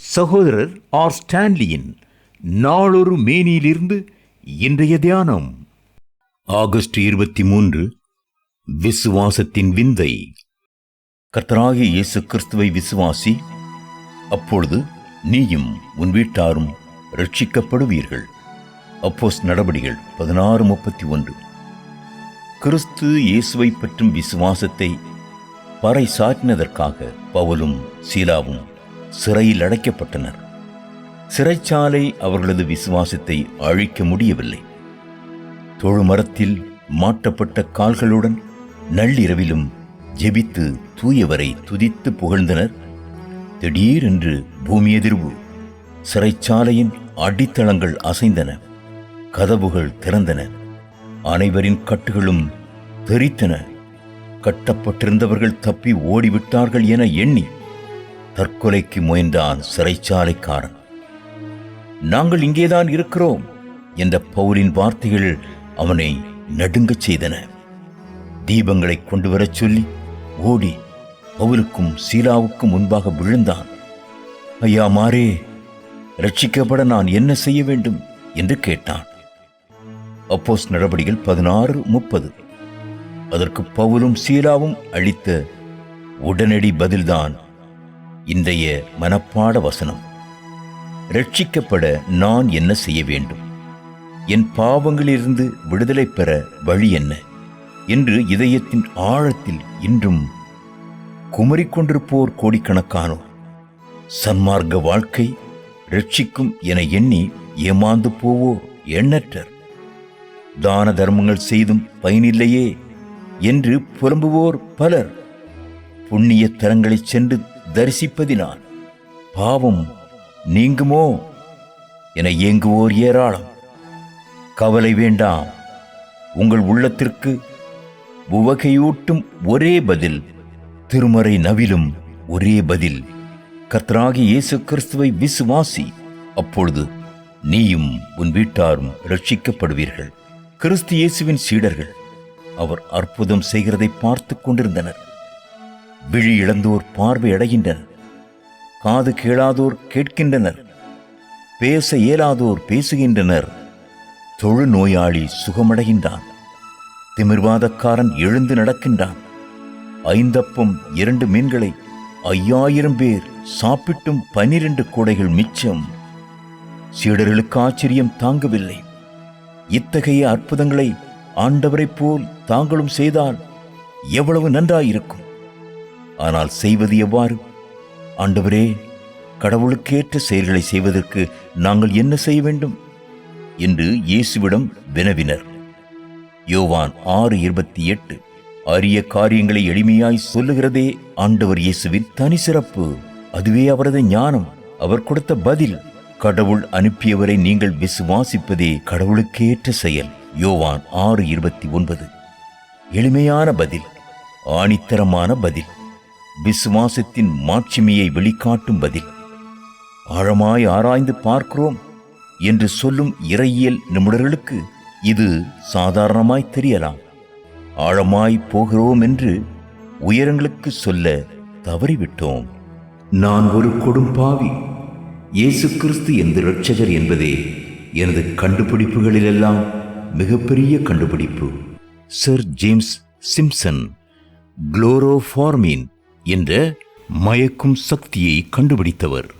சகோதரர் ஆர் ஸ்டான்லியின் நாளொரு மேனியிலிருந்து இன்றைய தியானம். ஆகஸ்ட் இருபத்தி மூன்று விசுவாசத்தின் விந்தை. கர்த்தராகிய இயேசு கிறிஸ்துவை விசுவாசி அப்பொழுது நீயும் உன் வீட்டாரும் ரட்சிக்கப்படுவீர்கள் அப்போஸ் நடபடிகள் பதினாறு முப்பத்தி ஒன்று. கிறிஸ்து இயேசுவை பற்றும் விசுவாசத்தை பறை சாற்றினதற்காக பவுலும் சீலாவும் சிறையில் அடைக்கப்பட்டனர். சிறைச்சாலை அவர்களது விசுவாசத்தை அழிக்க முடியவில்லை. தொழுமரத்தில் மாட்டப்பட்ட கால்களுடன் நள்ளிரவிலும் ஜெபித்து தூயவரை துதித்து புகழ்ந்தனர். திடீரென்று பூமி எதிர்வு. சிறைச்சாலையின் அடித்தளங்கள் அசைந்தன. கதவுகள் திறந்தன. அனைவரின் கட்டுகளும் தெரித்தன. கட்டப்பட்டிருந்தவர்கள் தப்பி ஓடிவிட்டார்கள் என எண்ணி தற்கொலைக்கு முயன்றான் சிறைச்சாலைக்காரன். நாங்கள் இங்கேதான் இருக்கிறோம் என்ற பவுலின் வார்த்தைகள் அவனை நடுங்கச் செய்தன. தீபங்களை கொண்டு வரச் சொல்லி ஓடி பவுலுக்கும் சீலாவுக்கும் முன்பாக விழுந்தான். ஐயா மாறே ரட்சிக்கப்பட நான் என்ன செய்ய வேண்டும்? என்று கேட்டான். அப்போஸ் நடவடிக்கைகள் பதினாறு முப்பது. அதற்கு பவுலும் சீலாவும் அளித்த உடனடி பதில்தான் இன்றைய மனப்பாட வசனம். ரட்சிக்கப்பட நான் என்ன செய்ய வேண்டும்? என் பாவங்களிலிருந்து விடுதலை பெற வழி என்ன? என்று இதயத்தின் ஆழத்தில் இன்றும் குமரிக்கொண்டிருப்போர் கோடிக்கணக்கானோர். சன்மார்க்க வாழ்க்கை ரட்சிக்கும் என எண்ணி ஏமாந்து போவோ எண்ணற்றர். தான தர்மங்கள் செய்தும் பயனில்லையே என்று புலம்புவோர் பலர். புண்ணிய தலங்களைச் சென்று தரிசிப்பதினால் பாவம் நீங்குமோ? என ஏங்குவோர் ஏராளம். கவலை வேண்டாம் உங்கள் உள்ளத்திற்கு உவகையூட்டும் ஒரே பதில் திருமறை நவிலும் ஒரே பதில். கர்த்தராகி இயேசு கிறிஸ்துவை விசுவாசி அப்பொழுது நீயும் உன் வீட்டாரும் ரட்சிக்கப்படுவீர்கள் கிறிஸ்து இயேசுவின் சீடர்கள் அவர் அற்புதம் செய்கிறதை பார்த்து கொண்டிருந்தனர். விழி இழந்தோர் பார்வை அடைகின்றனர். காது கேளாதோர் கேட்கின்றனர். பேச இயலாதோர் பேசுகின்றனர். தொழு நோயாளி சுகமடைகின்றான். திமிர்வாதக்காரன் எழுந்து நடக்கின்றான். ஐந்தப்பம் இரண்டு மீன்களை ஐயாயிரம் பேர் சாப்பிட்டும் பனிரெண்டு கூடைகள் மிச்சம். சீடர்களுக்கு ஆச்சரியம் தாங்கவில்லை. இத்தகைய அற்புதங்களை ஆண்டவரைப் போல் தாங்களும் செய்தால் எவ்வளவு நன்றாயிருக்கும். ஆனால் செய்வது எவ்வாறு? ஆண்டவரே கடவுளுக்கேற்ற செயல்களை செய்வதற்கு நாங்கள் என்ன செய்ய வேண்டும்? என்று இயேசுவிடம் வினவினர். யோவான் ஆறு இருபத்தி எட்டு அரிய காரியங்களை எளிமையாய் சொல்லுகிறதே ஆண்டவர் இயேசுவின் தனி சிறப்பு. அதுவே அவரது ஞானம். அவர் கொடுத்த பதில் கடவுள் அனுப்பியவரை நீங்கள் விசுவாசிப்பதே கடவுளுக்கேற்ற செயல். யோவான் ஆறு இருபத்தி ஒன்பது. எளிமையான பதில் ஆணித்தரமான பதில். விசுவாசத்தின் மாட்சிமையை வெளிக்காட்டும் பதில். ஆழமாய் ஆராய்ந்து பார்க்கிறோம் என்று சொல்லும் இறையியல் நிபுணர்களுக்கு இது சாதாரணமாய் தெரியலாம். ஆழமாய் போகிறோம் என்று உயரங்களுக்கு சொல்ல தவறிவிட்டோம். நான் ஒரு கொடும்பாவி இயேசு கிறிஸ்து எந்த இரட்சகர் என்பதே எனது கண்டுபிடிப்புகளிலெல்லாம் மிகப்பெரிய கண்டுபிடிப்பு. சர் ஜேம்ஸ் சிம்சன் குளோரோஃபார்மின் என்ற மயக்கும் சக்தியை கண்டுபிடித்தவர்.